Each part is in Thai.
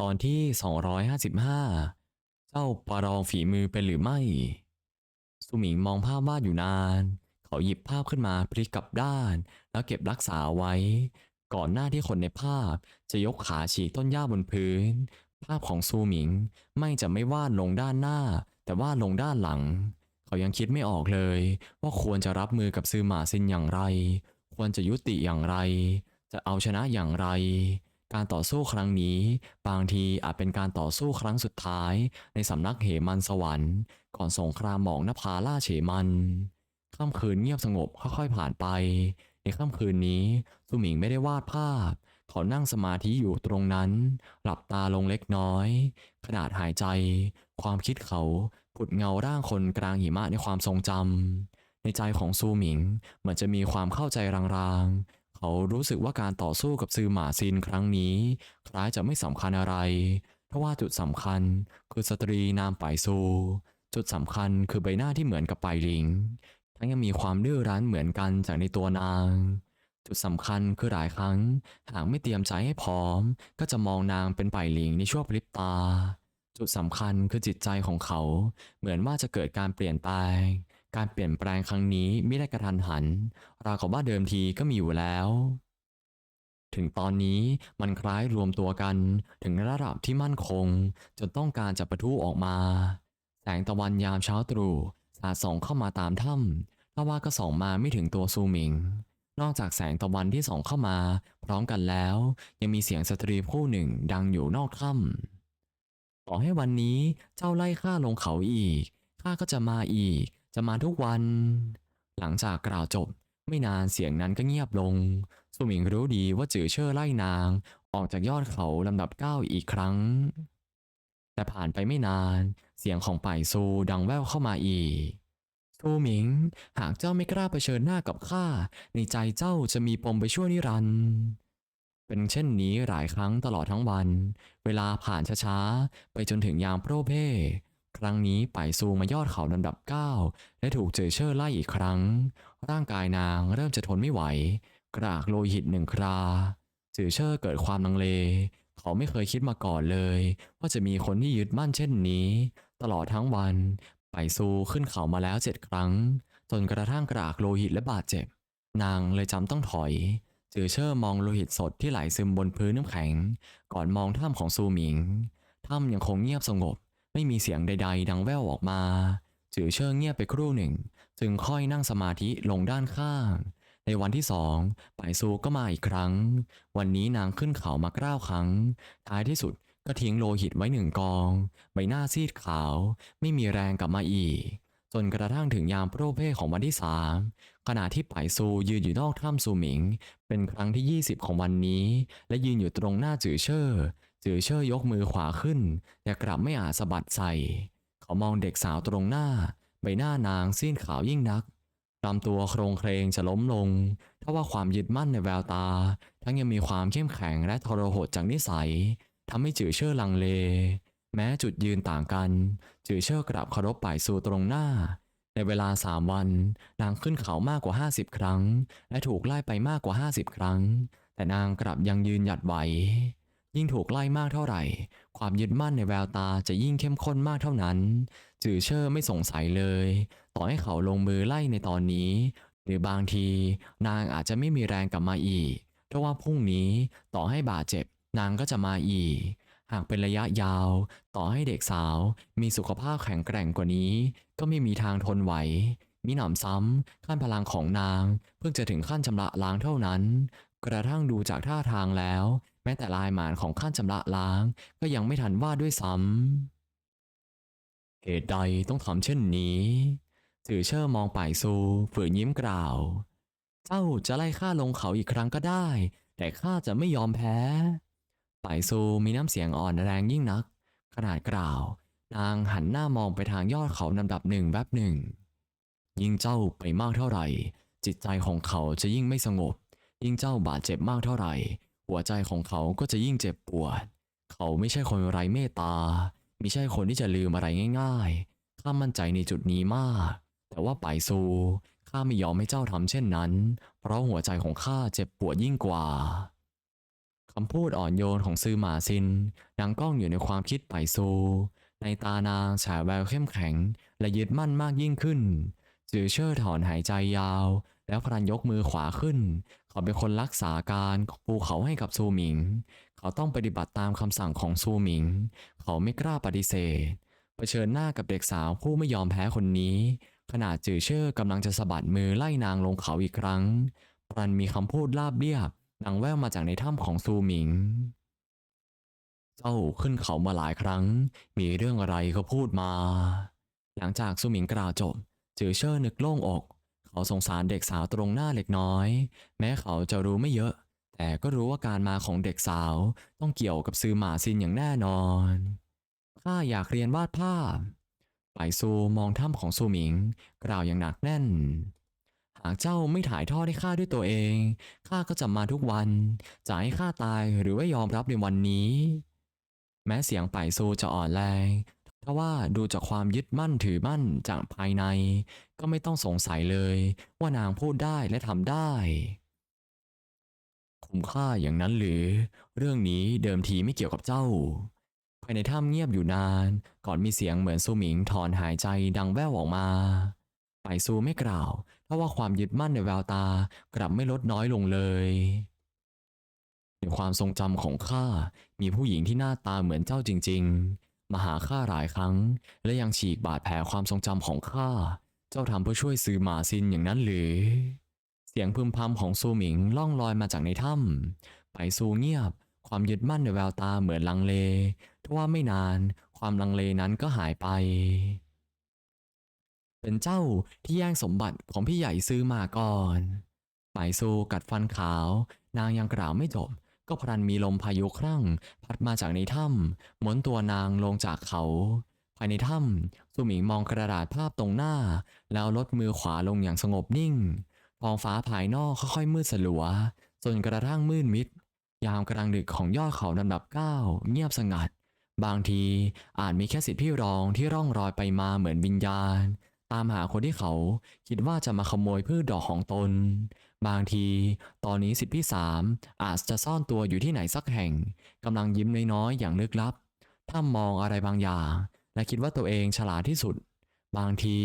ตอนที่ 255 เจ้าประลองฝีมือเป็นหรือไม่ สุหมิงมองภาพวาดอยู่นาน เขาหยิบภาพขึ้นมาพลิกกลับด้าน แล้วเก็บรักษาไว้ ก่อนหน้าที่คนในภาพจะยกขาฉีกต้นหญ้าบนพื้น ภาพของซูหมิงไม่จะไม่วาดลงด้านหน้า แต่วาดลงด้านหลัง เขายังคิดไม่ออกเลย ว่าควรจะรับมือกับซือหมาซินอย่างไร ควรจะยุติอย่างไร จะเอาชนะอย่างไร การต่อสู้ครั้งนี้ บางทีอาจเป็นการต่อสู้ครั้งสุดท้าย ในสำนักเหมันสวรรค์ ก่อนสงครามหมอกนภาล่าเฉมันค่ำคืนเงียบสงบค่อยๆผ่านไป ในค่ำคืนนี้สุหมิงไม่ได้วาดภาพ เขานั่งสมาธิอยู่ตรงนั้น หลับตาลงเล็กน้อย ขนาดหายใจ ความคิดเขา ผุดเงาร่างคนกลางหิมะในความทรงจำในใจของซูหมิงเหมือนจะมีความเข้าใจรางๆ เขารู้สึกว่าการต่อสู้กับซือหมาซินครั้งนี้ คล้ายจะไม่สำคัญอะไร เพราะว่าจุดสำคัญคือสตรีนามไป่ซู จุดสำคัญคือใบหน้าที่เหมือนกับไป่หลิง ทั้งยังมีความดื้อรั้นเหมือนกันจากในตัวนางจุดสำคัญคือหลายครั้ง หากไม่เตรียมใจให้พร้อม ก็จะมองนางเป็นไป่หลิงในชั่วพริบตา จุดสำคัญคือจิตใจของเขา เหมือนว่าจะเกิดการเปลี่ยนแปลง การเปลี่ยนแปลงครั้งนี้ไม่ได้กระทันหัน ราวกับว่าเดิมทีก็มีอยู่แล้ว ถึงตอนนี้มันคล้ายรวมตัวกัน ถึงระดับที่มั่นคง จนต้องการจะประทุออกมา แสงตะวันยามเช้าตรู่สาดส่องเข้ามาตามถ้ำถ้าว่าก็ส่องมาไม่ถึงตัวซูหมิง นอกจากแสงตะวันที่ส่องเข้ามา พร้อมกันแล้ว ยังมีเสียงสตรีผู้หนึ่งดังอยู่นอกถ้ำ ต่อให้วันนี้เจ้าไล่ข้าลงเขาอีก ข้าก็จะมาอีก จะมาทุกวัน หลังจากกล่าวจบ ไม่นานเสียงนั้นก็เงียบลง สุหมิงรู้ดีว่าจือเชอไล่นาง ออกจากยอดเขาลำดับเก้าอีกครั้ง แต่ผ่านไปไม่นาน เสียงของป่ายซูดังแว่วเข้ามาอีกซูหมิง หากเจ้าไม่กล้าเผชิญหน้ากับข้า ในใจเจ้าจะมีปมไปชั่วนิรันดร์ เป็นเช่นนี้หลายครั้งตลอดทั้งวัน เวลาผ่านช้าๆ ไปจนถึงยามโปรเพครั้งนี้ป่ายซูมายอดเขาลำดับเก้าและถูกเจอเชอร์ไล่อีกครั้ง ร่างกายนางเริ่มจะทนไม่ไหว กรากโลหิตหนึ่งคราจือเชอร์เกิดความลังเล เขาไม่เคยคิดมาก่อนเลย ว่าจะมีคนที่ยึดมั่นเช่นนี้ ตลอดทั้งวันไปซูขึ้นเขามาแล้วเจ็ดครั้ง จนกระทั่งกรากโลหิตและบาดเจ็บ นางเลยจำต้องถอย จือเชอร์มองโลหิตสดที่ไหลซึมบนพื้นน้ำแข็ง ก่อนมองถ้ำของซูหมิง ถ้ำยังคงเงียบสงบ ไม่มีเสียงใด ๆ ดังแว่วออกมา จือเชิงเงียบไปครู่หนึ่ง จึงค่อยนั่งสมาธิลงด้านข้าง ในวันที่สองปายซูก็มาอีกครั้ง วันนี้นางขึ้นเขามาเก้าครั้ง ท้ายที่สุดก็ทิ้งโลหิตไว้หนึ่งกอง ใบหน้าซีดขาว ไม่มีแรงกลับมาอีก จนกระทั่งถึงยามโปรเพของวันที่สาม ขณะที่ป่ายซูยืนอยู่นอกถ้ำซูหมิง เป็นครั้งที่ 20 ของวันนี้ และยืนอยู่ตรงหน้าจือเชอร์จือเชอร์ยกมือขวาขึ้น แต่กลับไม่อาจสะบัดใส่ เขามองเด็กสาวตรงหน้า ใบหน้านางซีดขาวยิ่งนักลำตัวโครงเครงจะล้มลงถ้าว่าความยึดมั่นในแววตา ทั้งยังมีความเข้มแข็งและทรหดจากนิสัยทำให้จือเชอร์ลังเล แม้จุดยืนต่างกัน จือเชอร์กลับเคารพป่ายซูตรงหน้า ในเวลาสามวัน นางขึ้นเขามากกว่า 50 ครั้ง และถูกไล่ไปมากกว่า 50 ครั้ง แต่นางกลับยังยืนหยัดไหว ยิ่งถูกไล่มากเท่าไหร่ ความยึดมั่นในแววตาจะยิ่งเข้มข้นมากเท่านั้น จือเชอร์ไม่สงสัยเลย ต่อให้เขาลงมือไล่ในตอนนี้ หรือบางทีนางอาจจะไม่มีแรงกลับมาอีก เพราะว่าพรุ่งนี้ต่อให้บาดเจ็บ นางก็จะมาอีก หากเป็นระยะยาว ต่อให้เด็กสาว มีสุขภาพแข็งแกร่งกว่านี้ ก็ไม่มีทางทนไหวมิหนำซ้ำขั้นพลังของนาง เพิ่งจะถึงขั้นชำระล้างเท่านั้น กระทั่งดูจากท่าทางแล้ว แม้แต่ลายหมานของขั้นชำระล้าง ก็ยังไม่ทันวาดด้วยซ้ำเหตุใดต้องทำเช่นนี้จือเชอร์มองป่ายซูฝืนยิ้มกล่าว เจ้าจะไล่ข้าลงเขาอีกครั้งก็ได้ แต่ข้าจะไม่ยอมแพ้ ป่ายซูมีน้ำเสียงอ่อนแรงยิ่งนัก ขนาดกล่าว นางหันหน้ามองไปทางยอดเขาลำดับหนึ่งแวบหนึ่ง ยิ่งเจ้าไปมากเท่าไหร่ จิตใจของเขาจะยิ่งไม่สงบ ยิ่งเจ้าบาดเจ็บมากเท่าไหร่ หัวใจของเขาก็จะยิ่งเจ็บปวด เขาไม่ใช่คนไร้เมตตาไม่ใช่คนที่จะลืมอะไรง่าย ๆ ข้ามั่นใจในจุดนี้มาก แต่ว่าไปซูข้าไม่ยอมให้เจ้าทำเช่นนั้น เพราะหัวใจของข้าเจ็บปวดยิ่งกว่า คำพูดอ่อนโยนของซือหมาซินดังก้องอยู่ในความคิดไปซู ในตานางฉายแววเข้มแข็ง และยึดมั่นมากยิ่งขึ้นจือเชิดถอนหายใจยาว แล้วพลันยกมือขวาขึ้น เขาเป็นคนรักษาการปูเขาให้กับซูหมิง เขาต้องปฏิบัติตามคำสั่งของซูหมิง เขาไม่กล้าปฏิเสธเผชิญหน้ากับเด็กสาวผู้ไม่ยอมแพ้คนนี้ ขณะจือเชิดกำลังจะสะบัดมือไล่นางลงเขาอีกครั้งพลันมีคำพูดลาบเรียบ ดังแว่วมาจากในถ้ำของซูหมิง เจ้าขึ้นเขามาหลายครั้ง มีเรื่องอะไรก็พูดมา หลังจากซูหมิงกล่าวจบ จือเชิดนึกโล่งอก เขาสงสารเด็กสาวตรงหน้าเล็กน้อย แม้เขาจะรู้ไม่เยอะ แต่ก็รู้ว่าการมาของเด็กสาวต้องเกี่ยวกับซือหมาซินอย่างแน่นอนข้าอยากเรียนวาดภาพ ไปซูมองถ้ำของซูหมิง กล่าวอย่างหนักแน่น หากเจ้าไม่ถ่ายทอดให้ข้าด้วยตัวเอง ข้าก็จะมาทุกวัน จะให้ข้าตายหรือว่ายอมรับในวันนี้ แม้เสียงไปซูจะอ่อนแรงทว่าดูจากความยึดมั่นถือมั่นจากภายใน ก็ไม่ต้องสงสัยเลยว่านางพูดได้และทำได้คุ้มค่าอย่างนั้นหรือ เรื่องนี้เดิมทีไม่เกี่ยวกับเจ้า ภายในถ้ำเงียบอยู่นาน ก่อนมีเสียงเหมือนซูหมิงถอนหายใจดังแว่วออกมา ไปซูไม่กล่าว เพราะว่าความยึดมั่นในแววตากลับไม่ลดน้อยลงเลยในความทรงจำของข้ามีผู้หญิงที่หน้าตาเหมือนเจ้าจริง ๆ มาหาข้าหลายครั้ง และยังฉีกบาดแผลความทรงจำของข้า เจ้าทำเพื่อช่วยซื้อหมาซินอย่างนั้นหรือ เสียงพึมพำของซูหมิงล่องลอยมาจากในถ้ำไปซูเงียบ ความยึดมั่นในแววตาเหมือนลังเลทว่าไม่นาน ความลังเลนั้นก็หายไป เป็นเจ้าที่แย่งสมบัติของพี่ใหญ่ซื้อมาก่อนไปซูกัดฟันขาว นางยังกล่าวไม่จบ ก็พลันมีลมพายุครั่ง พัดมาจากในถ้ำหมุนตัวนางลงจากเขา ภายในถ้ำสุหมิงมองกระดาษภาพตรงหน้า แล้วลดมือขวาลงอย่างสงบนิ่งท้องฟ้าภายนอกค่อยๆมืดสลัว จนกระทั่งมืดมิด ยามกลางดึกของยอดเขาลำดับเก้าเงียบสงัด บางทีอาจมีแค่สิทธิพี่รองที่ร่องรอยไปมาเหมือนวิญญาณ ตามหาคนที่เขาคิดว่าจะมาขโมยพืชดอกของตน บางที ตอนนี้สิทธิพี่สามอาจจะซ่อนตัวอยู่ที่ไหนสักแห่งกำลังยิ้มน้อยๆอย่างลึกลับ ถ้ามองอะไรบางอย่าง และคิดว่าตัวเองฉลาดที่สุด บางที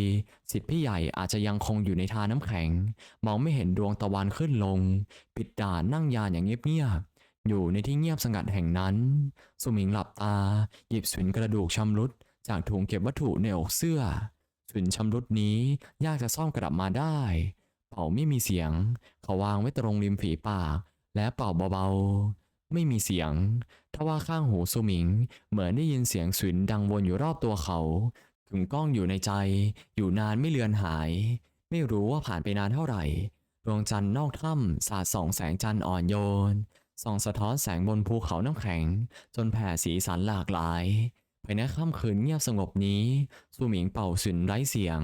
สิทธิพี่ใหญ่อาจจะยังคงอยู่ในทาน้ำแข็ง มองไม่เห็นดวงตะวันขึ้นลง ปิดด่านนั่งยานอย่างเงียบๆอยู่ในที่เงียบสงัดแห่งนั้น สุมิงหลับตา หยิบสุนกระดูกชำรุดจากถุงเก็บวัตถุในอกเสื้อ สุนชำรุดนี้ยากจะซ่อมกลับมาได้ เป่าไม่มีเสียง เขาวางไว้ตรงริมฝีปาก และเป่าเบาๆ ไม่มีเสียง ทว่าข้างหูสุมิง เหมือนได้ยินเสียงสุนดังวนอยู่รอบตัวเขาถึงก้องอยู่ในใจ อยู่นานไม่เลือนหาย ไม่รู้ว่าผ่านไปนานเท่าไหร่ดวงจันทร์นอกถ้ำสาดส่องแสงจันทร์อ่อนโยนส่องสะท้อนแสงบนภูเขาน้ำแข็ง จนแผ่สีสันหลากหลาย ภายในค่ำคืนเงียบสงบนี้สุหมิงเป่าสุนไร้เสียง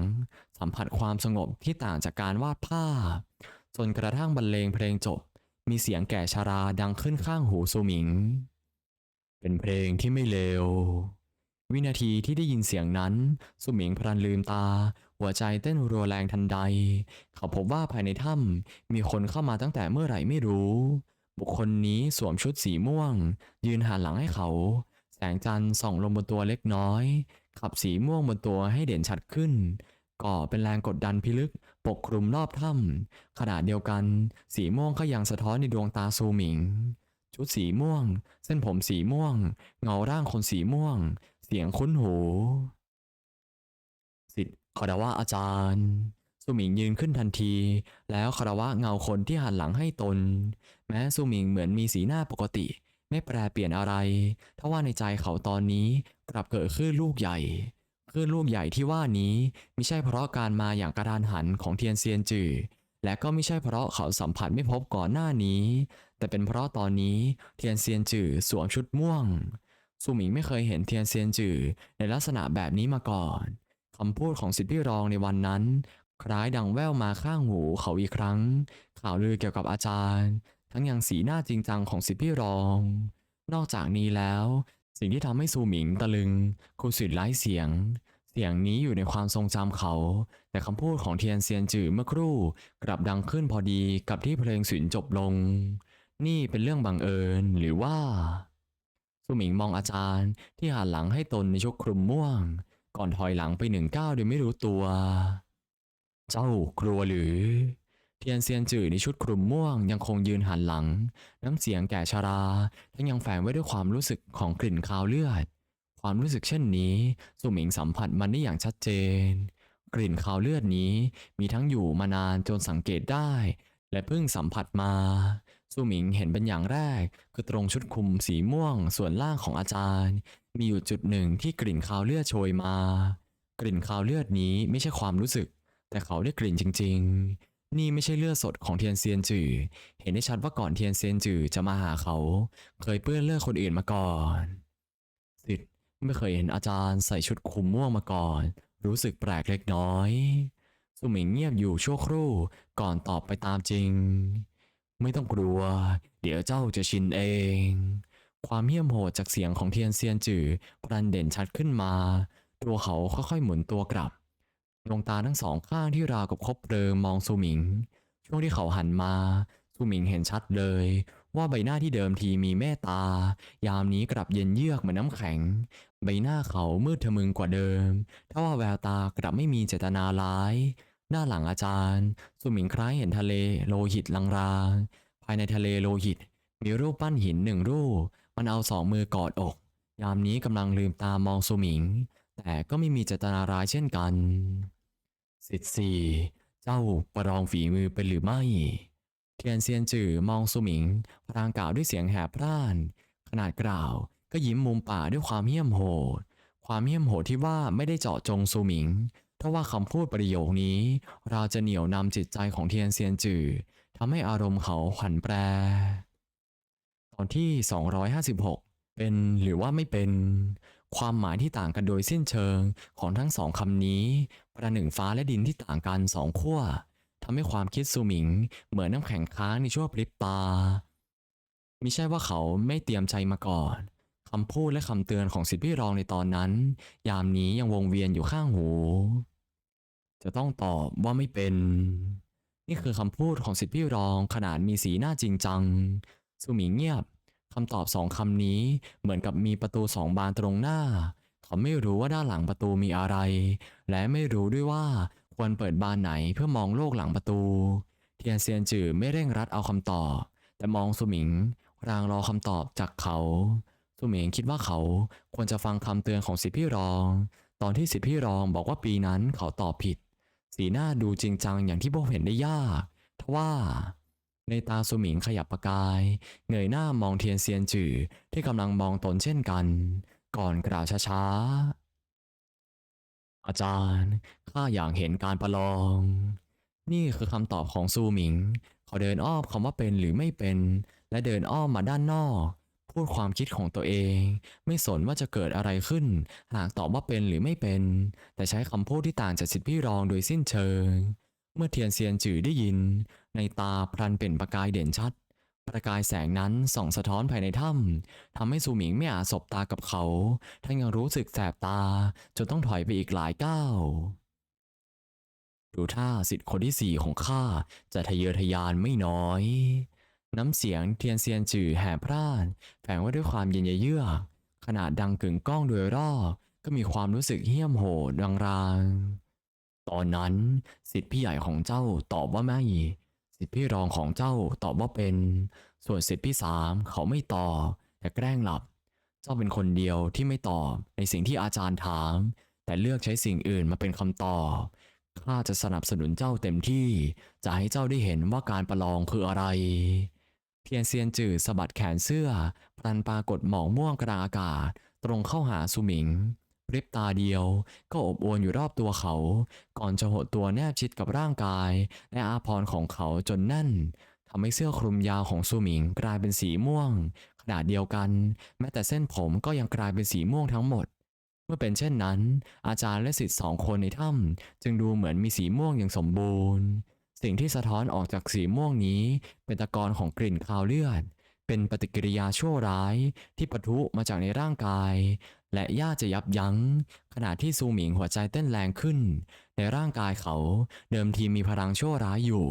สัมผัสความสงบที่ต่างจากการวาดภาพ จนกระทั่งบรรเลงเพลงจบ มีเสียงแก่ชาราดังขึ้นข้างหูสุหมิง เป็นเพลงที่ไม่เลววินาทีที่ได้ยินเสียงนั้นสุหมิงพลันลืมตา หัวใจเต้นรัวแรงทันใด เขาพบว่าภายในถ้ำมีคนเข้ามาตั้งแต่เมื่อไหร่ไม่รู้ บุคคลนี้สวมชุดสีม่วง ยืนหันหลังให้เขา แสงจันทร์ส่องลงบนตัวเล็กน้อย ขับสีม่วงบนตัวให้เด่นชัดขึ้น ก่อเป็นแรงกดดันพิลึกปกคลุมรอบถ้ำขณะเดียวกัน สีม่วงก็ยังสะท้อนในดวงตาซูหมิง ชุดสีม่วง เส้นผมสีม่วง เงาร่างคนสีม่วง เสียงคุ้นหูสิทธิ์คารวะอาจารย์สุหมิงยืนขึ้นทันที แล้วคารวะเงาคนที่หันหลังให้ตน แม้สุหมิงเหมือนมีสีหน้าปกติ ไม่แปรเปลี่ยนอะไรทว่าในใจเขาตอนนี้กลับเกิดขึ้นลูกใหญ่คลื่นลูกใหญ่ที่ว่านี้ไม่ใช่เพราะการมาอย่างกระดานหันของเทียนเซียนจือและก็ไม่ใช่เพราะเขาสัมผัสไม่พบก่อนหน้านี้ แต่เป็นเพราะตอนนี้เทียนเซียนจือสวมชุดม่วงสุหมิงไม่เคยเห็นเทียนเซียนจือในลักษณะแบบนี้มาก่อนคำพูดของสิทธิพี่รองในวันนั้น คล้ายดังแว่วมาข้างหูเขาอีกครั้ง ข่าวลือเกี่ยวกับอาจารย์ ทั้งยังสีหน้าจริงจังของสิทธิพี่รอง นอกจากนี้แล้ว สิ่งที่ทำให้ซูหมิงตะลึงคือสุดไร้เสียง เสียงนี้อยู่ในความทรงจำเขา แต่คำพูดของเทียนเซียนจือเมื่อครู่ กลับดังขึ้นพอดีกับที่เพลงสุนจบลง นี่เป็นเรื่องบังเอิญหรือว่าสุหมิงมองอาจารย์ที่หันหลังให้ตนในชุดคลุมม่วง ก่อนถอยหลังไปหนึ่งก้าวโดยไม่รู้ตัว เจ้ากลัวหรือ เทียนเซียนจื่อในชุดคลุมม่วงยังคงยืนหันหลัง น้ำเสียงแก่ชราทั้งยังแฝงไว้ด้วยความรู้สึกของกลิ่นคาวเลือด ความรู้สึกเช่นนี้ สุหมิงสัมผัสมันได้อย่างชัดเจน กลิ่นคาวเลือดนี้มีทั้งอยู่มานานจนสังเกตได้ และเพิ่งสัมผัสมาสุหมิงเห็นเป็นอย่างแรก คือตรงชุดคลุมสีม่วงส่วนล่างของอาจารย์ มีอยู่จุดหนึ่งที่กลิ่นคาวเลือดโชยมา กลิ่นคาวเลือดนี้ไม่ใช่ความรู้สึก แต่เขาได้กลิ่นจริง ๆ นี่ไม่ใช่เลือดสดของเทียนเซียนจือ เห็นได้ชัดว่าก่อนเทียนเซียนจือจะมาหาเขา เคยเปื้อนเลือดคนอื่นมาก่อนสิทธิ์ไม่เคยเห็นอาจารย์ใส่ชุดคลุมม่วงมาก่อน รู้สึกแปลกเล็กน้อยสุหมิงเงียบอยู่ชั่วครู่ก่อนตอบไปตามจริง ไม่ต้องกลัว เดี๋ยวเจ้าจะชินเอง ความเหี้ยมโหดจากเสียงของเทียนเซียนจือปรันเด่นชัดขึ้นมา ตัวเขาค่อยๆหมุนตัวกลับ ดวงตาทั้งสองข้างที่ราวกับคบเพลิงมองซูหมิง ช่วงที่เขาหันมาซูหมิงเห็นชัดเลย ว่าใบหน้าที่เดิมทีมีเมตตา ยามนี้กลับเย็นเยือกเหมือนน้ำแข็ง ใบหน้าเขามืดทะมึงกว่าเดิมถ้าว่าแววตากลับไม่มีเจตนาร้ายด้าหลังอาจารย์สุหมิงคล้ายเห็นทะเลโลหิตลางๆภายในทะเลโลหิต มีรูปปั้นหินหนึ่งรูป มันเอาสองมือกอดอก ยามนี้กำลังลืมตามองสุหมิง แต่ก็ไม่มีเจตนาร้ายเช่นกัน สิทธิ์สี่เจ้าประลองฝีมือเป็นหรือไม่ เทียนเซียนจื่อมองสุหมิง พรางกล่าวด้วยเสียงแหบพร่าน ขนาดกล่าวก็ยิ้มมุมปากด้วยความเหี้ยมโหด ความเหี้ยมโหดที่ว่าไม่ได้เจาะจงสุหมิงถ้าว่าคำพูดประโยคนี้ เราจะเหนี่ยวนำจิตใจของเทียนเซียนจื่อทำให้อารมณ์เขาขวัญแปร ตอนที่ 256 เป็นหรือว่าไม่เป็น ความหมายที่ต่างกันโดยสิ้นเชิงของทั้งสองคำนี้ ประหนึ่งฟ้าและดินที่ต่างกันสองขั้วทำให้ความคิดซูหมิง เหมือนน้ำแข็งค้างในชั่วพริบตามิใช่ว่าเขาไม่เตรียมใจมาก่อนคำพูดและคำเตือนของสิทธิพี่รองในตอนนั้น ยามนี้ยังวงเวียนอยู่ข้างหู จะต้องตอบว่าไม่เป็น นี่คือคำพูดของสิทธิพี่รองขนาดมีสีหน้าจริงจังซูหมิงเงียบคำตอบสองคำนี้เหมือนกับมีประตูสองบานตรงหน้า เขาไม่รู้ว่าด้านหลังประตูมีอะไร และไม่รู้ด้วยว่าควรเปิดบานไหนเพื่อมองโลกหลังประตู เทียนเซียนจื่อไม่เร่งรัดเอาคำตอบ แต่มองสุหมิงรางรอคำตอบจากเขา สุหมิงคิดว่าเขาควรจะฟังคำเตือนของสิทธิพี่รอง ตอนที่สิทธิพี่รองบอกว่าปีนั้นเขาตอบผิด สีหน้าดูจริงจังอย่างที่พวกเห็นได้ยากทว่าในตาสุหมิงขยับประกาย เงยหน้ามองเทียนเซียนจือที่กำลังมองตนเช่นกัน ก่อนกล่าวช้าๆ อาจารย์ข้าอยากเห็นการประลอง นี่คือคำตอบของซูหมิง เขาเดินอ้อมคำว่าเป็นหรือไม่เป็น และเดินอ้อมมาด้านนอก พูดความคิดของตัวเอง ไม่สนว่าจะเกิดอะไรขึ้น หากตอบว่าเป็นหรือไม่เป็น แต่ใช้คำพูดที่ต่างจากสิทธิพี่รองโดยสิ้นเชิง เมื่อเทียนเซียนจื่อได้ยิน ในตาพลันเป็นประกายเด่นชัด ประกายแสงนั้นส่องสะท้อนภายในถ้ำทำให้ซูหมิงไม่อาจสบตากับเขา ทั้งยังรู้สึกแสบตา จนต้องถอยไปอีกหลายก้าวดูท่าสิทธิ์คนที่สี่ของข้าจะทะเยอทะยานไม่น้อย น้ำเสียงเทียนเซียนจื่อแห่พร่านแฝงไว้ด้วยความเย็นเยือกขนาดดังกึ่งก้องโดยรอบก็มีความรู้สึกเหี้ยมโหดราง ตอนนั้นสิทธิพี่ใหญ่ของเจ้าตอบว่าไม่ สิทธิพี่รองของเจ้าตอบว่าเป็น ส่วนสิทธิพี่สามเขาไม่ตอบแต่แกล้งหลับ เจ้าเป็นคนเดียวที่ไม่ตอบในสิ่งที่อาจารย์ถาม แต่เลือกใช้สิ่งอื่นมาเป็นคำตอบข้าจะสนับสนุนเจ้าเต็มที่ จะให้เจ้าได้เห็นว่าการประลองคืออะไร เทียนเซียนจื่อสะบัดแขนเสื้อพลันปรากฏหมอกม่วงกลางอากาศ ตรงเข้าหาสุหมิง พริบตาเดียว ก็อบอวลอยู่รอบตัวเขา ก่อนจะหดตัวแนบชิดกับร่างกาย และอาพรณ์ของเขาจนแน่นทำให้เสื้อคลุมยาวของสุหมิงกลายเป็นสีม่วง ขนาดเดียวกัน แม้แต่เส้นผมก็ยังกลายเป็นสีม่วงทั้งหมด เมื่อเป็นเช่นนั้น อาจารย์และศิษย์สองคนในถ้ำจึงดูเหมือนมีสีม่วงอย่างสมบูรณ์ สิ่งที่สะท้อนออกจากสีม่วงนี้เป็นตะกอนของกลิ่นคาวเลือด เป็นปฏิกิริยาชั่วร้ายที่ปะทุมาจากในร่างกาย และย่าจะยับยั้ง ขณะที่ซูหมิงหัวใจเต้นแรงขึ้น ในร่างกายเขาเดิมทีมีพลังชั่วร้ายอยู่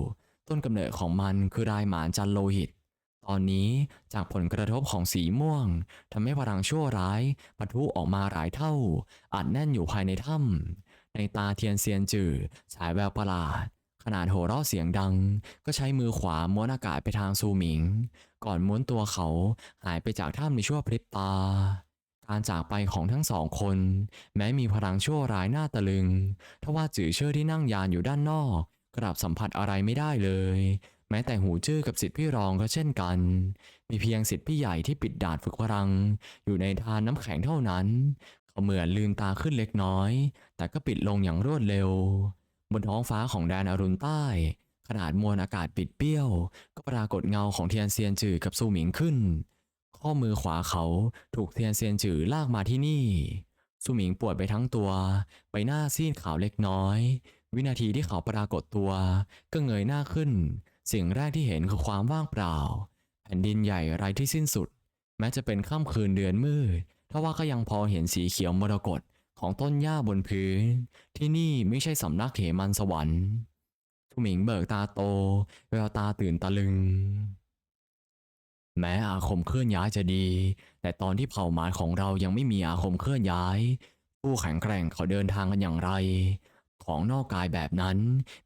ต้นกำเนิดของมันคือรายหมานจันโลหิต ตอนนี้จากผลกระทบของสีม่วงทำให้พลังชั่วร้ายปะทุออกมาหลายเท่า อัดแน่นอยู่ภายในถ้ำในตาเทียนเซียนจือฉายแววประหลาด ขนาดโห่เราะเสียงดัง ก็ใช้มือขวาม้วนอากาศไปทางซูหมิง ก่อนม้วนตัวเขาหายไปจากถ้ำในชั่วพริบตา การจากไปของทั้งสองคน แม้มีพลังชั่วร้ายหน้าตะลึง ทว่าจือเชื่อที่นั่งยานอยู่ด้านนอก กลับสัมผัสอะไรไม่ได้เลย แม้แต่หูจื้อกับสิทธิพี่รองก็เช่นกัน มีเพียงสิทธิพี่ใหญ่ที่ปิดดาดฝึกพลัง อยู่ในทานน้ำแข็งเท่านั้น เขาเหมือนลืมตาขึ้นเล็กน้อย แต่ก็ปิดลงอย่างรวดเร็ว บนท้องฟ้าของแดนอรุณใต้ ขนาดมวลอากาศปิดเปี้ยว ก็ปรากฏเงาของเทียนเซียนจือกับซูหมิงขึ้น ข้อมือขวาเขาถูกเทียนเซียนจือลากมาที่นี่ซูหมิงปวดไปทั้งตัว ใบหน้าซีดขาวเล็กน้อย วินาทีที่เขาปรากฏตัว ก็เงยหน้าขึ้น สิ่งแรกที่เห็นคือความว่างเปล่า แผ่นดินใหญ่ไร้ที่สิ้นสุด แม้จะเป็นค่ำคืนเดือนมืดทว่าก็ยังพอเห็นสีเขียวมรกต ของต้นหญ้าบนพื้น ที่นี่ไม่ใช่สำนักเหมันสวรรค์ทุหมิงเบิกตาโต แววตาตื่นตะลึง แม้อาคมเคลื่อนย้ายจะดี แต่ตอนที่เผ่าหมาของเรายังไม่มีอาคมเคลื่อนย้าย ผู้แข็งแกร่งเขาเดินทางกันอย่างไร ของนอกกายแบบนั้น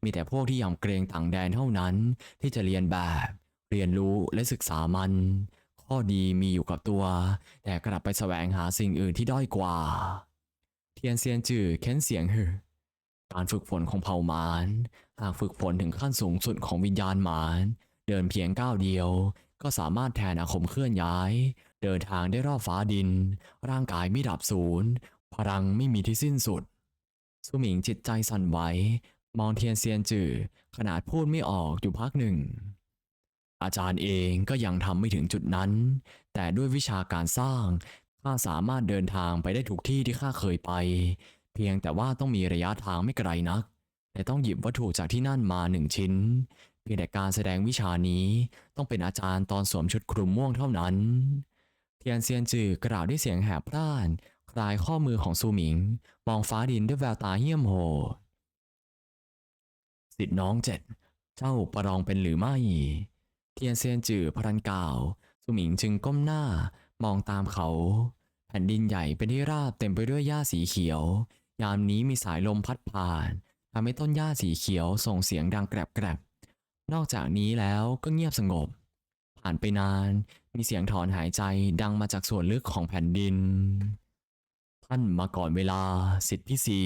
มีแต่พวกที่ยำเกรงต่างแดนเท่านั้นที่จะเรียนแบบ เรียนรู้และศึกษามัน ข้อดีมีอยู่กับตัว แต่กลับไปแสวงหาสิ่งอื่นที่ด้อยกว่า ทียนเซียนจื่อเค้นเสียงฮือ การฝึกฝนของเผ่าหมานหากฝึกฝนถึงขั้นสูงสุดของวิญญาณหมาน เดินเพียงก้าวเดียว ก็สามารถแทนอาคมเคลื่อนย้าย เดินทางได้รอบฟ้าดิน ร่างกายไม่ดับสูญพลังไม่มีที่สิ้นสุด สุหมิงจิตใจสั่นไหวมองเทียนเซียนจื่อขนาดพูดไม่ออกอยู่พักหนึ่ง อาจารย์เองก็ยังทำไม่ถึงจุดนั้น แต่ด้วยวิชาการสร้าง ข้าสามารถเดินทางไปได้ทุกที่ที่ข้าเคยไป เพียงแต่ว่าต้องมีระยะทางไม่ไกลนักและต้องหยิบวัตถุจากที่นั่นมาหนึ่งชิ้น เพียงแต่การแสดงวิชานี้ต้องเป็นอาจารย์ตอนสวมชุดคลุมม่วงเท่านั้น เทียนเซียนจือกล่าวด้วยเสียงแหบพร่าน คลายข้อมือของซูหมิง มองฟ้าดินด้วยแววตาเหี้ยมโหดสิทธิ์น้องเจ็ด เจ้าประลองเป็นหรือไม่ เทียนเซียนจือพรันกล่าวซูหมิงจึงก้มหน้า มองตามเขา แผ่นดินใหญ่เป็นที่ราบเต็มไปด้วยหญ้าสีเขียว ยามนี้มีสายลมพัดผ่านทำให้ต้นหญ้าสีเขียวส่งเสียงดังแกรบๆนอกจากนี้แล้วก็เงียบสงบ ผ่านไปนาน มีเสียงถอนหายใจดังมาจากส่วนลึกของแผ่นดิน ท่านมาก่อนเวลาสิทธิพี่สี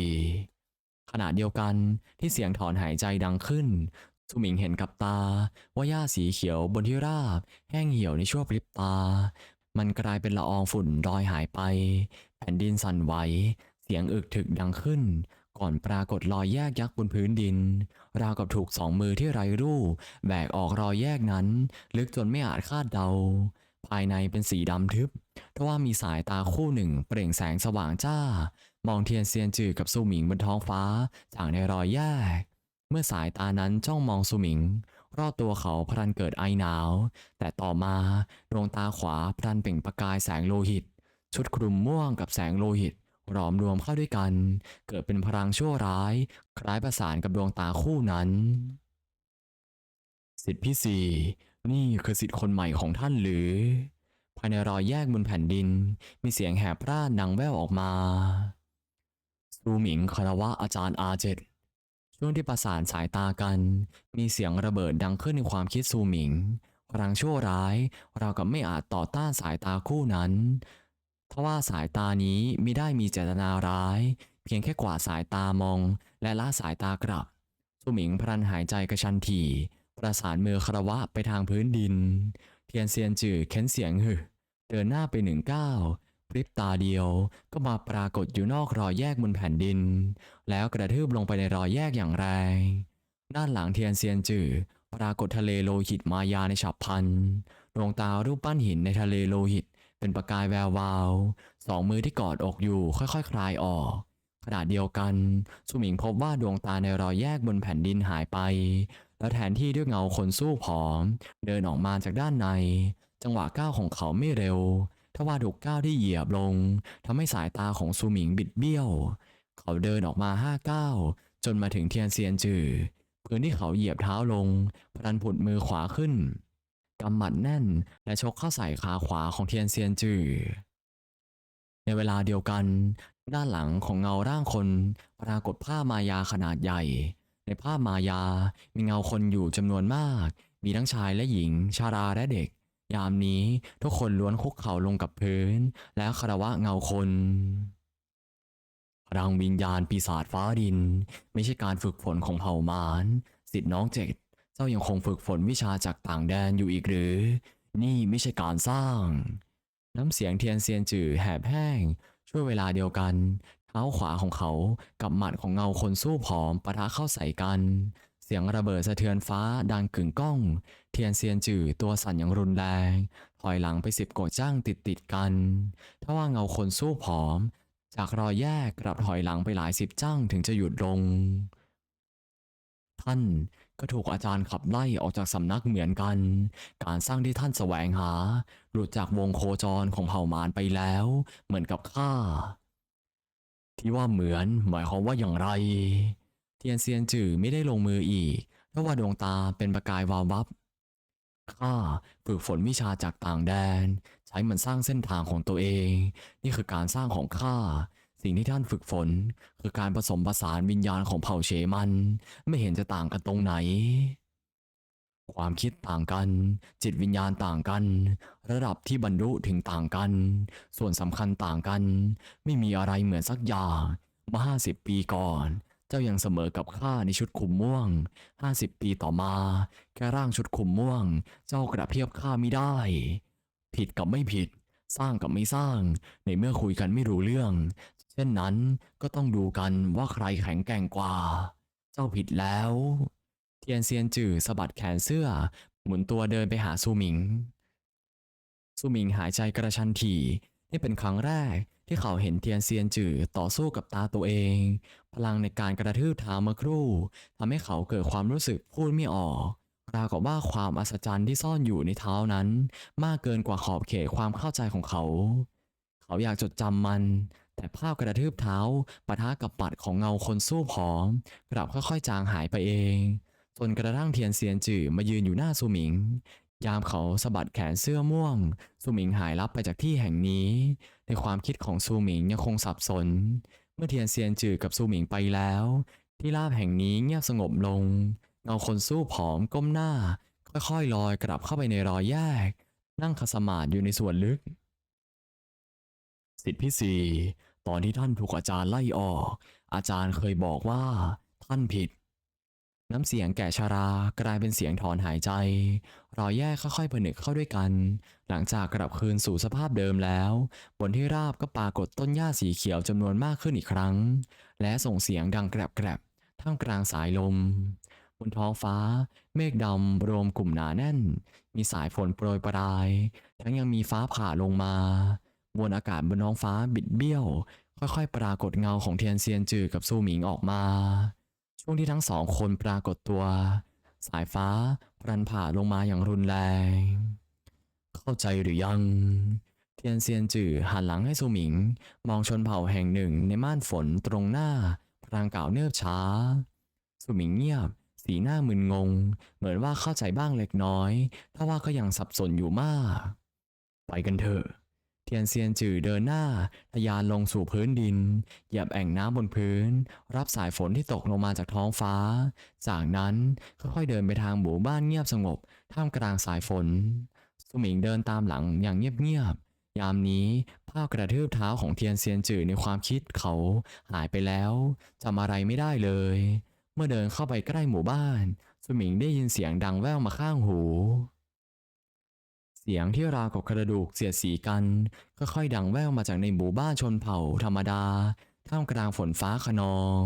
ขณะเดียวกันที่เสียงถอนหายใจดังขึ้นสุมิงเห็นกับตาว่าหญ้าสีเขียวบนที่ราบ แห้งเหี่ยวในชั่วพริบตา มันกลายเป็นละอองฝุ่นลอยหายไป แผ่นดินสั่นไหว เสียงอึกถึกดังขึ้น ก่อนปรากฏรอยแยกยักษ์บนพื้นดิน ราวกับถูกสองมือที่ไร้รูปแบกออกรอยแยกนั้น ลึกจนไม่อาจคาดเดา ภายในเป็นสีดำทึบทว่ามีสายตาคู่หนึ่งเปล่งแสงสว่างจ้า มองเทียนเซียนจือกับซูหมิงบนท้องฟ้าจากในรอยแยก เมื่อสายตานั้นจ้องมองซูหมิง รอบตัวเขาพลันเกิดไอหนาว แต่ต่อมาดวงตาขวาพลันเปล่งประกายแสงโลหิต ชุดคลุมม่วงกับแสงโลหิตหลอมรวมเข้าด้วยกัน เกิดเป็นพลังชั่วร้าย คล้ายประสานกับดวงตาคู่นั้น สิทธิพี่สี่นี่คือสิทธิ์คนใหม่ของท่านหรือ ภายในรอยแยกบนแผ่นดิน มีเสียงแหบพร่าดังแว่วออกมา ซูหมิงคารวะอาจารย์อาเจ็ด ช่วงที่ประสานสายตากัน มีเสียงระเบิดดังขึ้นในความคิดซูหมิงพลังชั่วร้ายเรากับไม่อาจต่อต้านสายตาคู่นั้นทว่าสายตานี้ไม่ได้มีเจตนาร้าย เพียงแค่กวาดสายตามอง และละสายตากลับซูหมิงพลันหายใจกระชันถี่ ประสานมือคารวะไปทางพื้นดิน เทียนเซียนจือเค้นเสียงหึเดินหน้าไปหนึ่งก้าว พริบตาเดียวก็มาปรากฏอยู่นอกรอยแยกบนแผ่นดิน แล้วกระทืบลงไปในรอยแยกอย่างแรงด้านหลังเทียนเซียนจือปรากฏทะเลโลหิตมายาในฉับพลันดวงตารูปปั้นหินในทะเลโลหิต เป็นประกายแวววาวสองมือที่กอดอกอยู่ค่อยๆคคลายออกขณะเดียวกัน สุหมิงพบว่าดวงตาในรอยแยกบนแผ่นดินหายไป แล้วแทนที่ด้วยเงาคนสู้ผอม เดินออกมาจากด้านใน จังหวะก้าวของเขาไม่เร็ว ทว่าถูกก้าวที่เหยียบลงทำให้สายตาของซูหมิงบิดเบี้ยว เขาเดินออกมาห้าก้าวจนมาถึงเทียนเซียนจือพื้นที่เขาเหยียบเท้าลงพลันผุดมือขวาขึ้นกำหมัดแน่นและชกเข้าใส่ขาขวาของเทียนเซียนจือในเวลาเดียวกัน ด้านหลังของเงาร่างคนปรากฏผ้ามายาขนาดใหญ่ ในผ้ามายามีเงาคนอยู่จำนวนมาก มีทั้งชายและหญิง ชาราและเด็ก ยามนี้ทุกคนล้วนคุกเข่าลงกับพื้น แล้วคารวะเงาคนพลังวิญญาณปีศาจฟ้าดิน ไม่ใช่การฝึกฝนของเผ่ามารสิทธิน้องเจ็ด เจ้ายังคงฝึกฝนวิชาจากต่างแดนอยู่อีกหรือ นี่ไม่ใช่การสร้าง น้ำเสียงเทียนเซียนจื่อแหบแห้ง ช่วยเวลาเดียวกัน เท้าขวาของเขากับหมัดของเงาคนสู้ผอมปะทะเข้าใส่กัน เสียงระเบิดสะเทือนฟ้าดังกึ่งก้อง เทียนเซียนจือตัวสั่นอย่างรุนแรง ถอยหลังไปสิบโกจ้างติดติดกันทว่าเงาคนสู้ผอม จากรอยแยกกลับถอยหลังไปหลายสิบจ้างถึงจะหยุดลง ท่านก็ถูกอาจารย์ขับไล่ออกจากสำนักเหมือนกัน การสร้างที่ท่านแสวงหา หลุดจากวงโคจรของเผ่ามารไปแล้ว เหมือนกับข้าที่ว่าเหมือนหมายความว่าอย่างไร เทียนเซียนจือไม่ได้ลงมืออีกเพราะว่าดวงตาเป็นประกายวาววับข้าฝึกฝนวิชาจากต่างแดน ใช้มันสร้างเส้นทางของตัวเอง นี่คือการสร้างของข้าสิ่งที่ท่านฝึกฝน คือการผสมผสานวิญญาณของเผ่าเฉมัน ไม่เห็นจะต่างกันตรงไหน ความคิดต่างกัน จิตวิญญาณต่างกัน ระดับที่บรรลุถึงต่างกัน ส่วนสำคัญต่างกัน ไม่มีอะไรเหมือนสักอย่างเมื่อห้าสิบปีก่อน เจ้ายังเสมอกับข้าในชุดขุมม่วง ห้าสิบปีต่อมา แค่ร่างชุดขุมม่วง เจ้ากระเทียบข้าไม่ได้ ผิดกับไม่ผิด สร้างกับไม่สร้าง ในเมื่อคุยกันไม่รู้เรื่อง เช่นนั้นก็ต้องดูกันว่าใครแข็งแกร่งกว่า เจ้าผิดแล้ว เทียนเซียนจื่อสะบัดแขนเสื้อ หมุนตัวเดินไปหาซูหมิง ซูหมิงหายใจกระชันถี่นี่เป็นครั้งแรกที่เขาเห็นเทียนเซียนจื่อต่อสู้กับตาตัวเอง พลังในการกระทืบเท้าเมื่อครู่ทำให้เขาเกิดความรู้สึกพูดไม่ออกราวกับว่าความอัศจรรย์ที่ซ่อนอยู่ในเท้านั้น มากเกินกว่าขอบเขตความเข้าใจของเขา เขาอยากจดจำมัน แต่ภาพกระทืบเท้าปะทะกับปัดของเงาคนสู้ผอม กลับค่อยๆจางหายไปเองจนกระทั่งเทียนเซียนจื่อมายืนอยู่หน้าซูหมิง ยามเขาสะบัดแขนเสื้อม่วงซูหมิงหายลับไปจากที่แห่งนี้ ในความคิดของซูหมิงยังคงสับสน เมื่อเทียนเซียนจื่อกับซูหมิงไปแล้ว ที่ราบแห่งนี้เงียบสงบลง เงาคนสู้ผอมก้มหน้า ค่อยๆลอยกลับเข้าไปในรอยแยก นั่งคสมาดอยู่ในส่วนลึก สิทธิพี่สีตอนที่ท่านถูกอาจารย์ไล่ออก อาจารย์เคยบอกว่า ท่านผิด น้ำเสียงแก่ชารากลายเป็นเสียงถอนหายใจ รอยแยกค่อยๆผนึกเข้าด้วยกัน หลังจากกลับคืนสู่สภาพเดิมแล้ว บนที่ราบก็ปรากฏต้นหญ้าสีเขียวจำนวนมากขึ้นอีกครั้ง และส่งเสียงดังแกรบๆท่ามกลางสายลม บนท้องฟ้า เมฆดำรวมกลุ่มหนาแน่น มีสายฝนโปรยปราย ทั้งยังมีฟ้าผ่าลงมามวลอากาศบนท้องฟ้าบิดเบี้ยว ค่อยๆ ปรากฏเงาของเทียนเซียนจือกับซูหมิงออกมา ช่วงที่ทั้งสองคนปรากฏตัว สายฟ้าพรันผ่าลงมาอย่างรุนแรง เข้าใจหรือยัง เทียนเซียนจือหันหลังให้ซูหมิง มองชนเผ่าแห่งหนึ่งในม่านฝนตรงหน้าพลางกล่าวเนิบช้าซูหมิงเงียบ สีหน้ามึนงง เหมือนว่าเข้าใจบ้างเล็กน้อย ถ้าว่าก็ยังสับสนอยู่มาก ไปกันเถอะ เทียนเซียนจื่อเดินหน้าทะยานลงสู่พื้นดิน เหยียบแอ่งน้ำบนพื้น รับสายฝนที่ตกลงมาจากท้องฟ้า จากนั้นค่อยๆเดินไปทางหมู่บ้านเงียบสงบ ท่ามกลางสายฝน สุหมิงเดินตามหลังอย่างเงียบๆยามนี้ภาพกระทืบเท้าของเทียนเซียนจื่อในความคิดเขาหายไปแล้วจำอะไรไม่ได้เลย เมื่อเดินเข้าไปใกล้หมู่บ้าน สุหมิงได้ยินเสียงดังแว่วมาข้างหู เสียงที่ราวกับกระดูกเสียดสีกันค่อยๆดังแว่วมาจากในหมู่บ้านชนเผ่าธรรมดา ท่ามกลางฝนฟ้าขนอง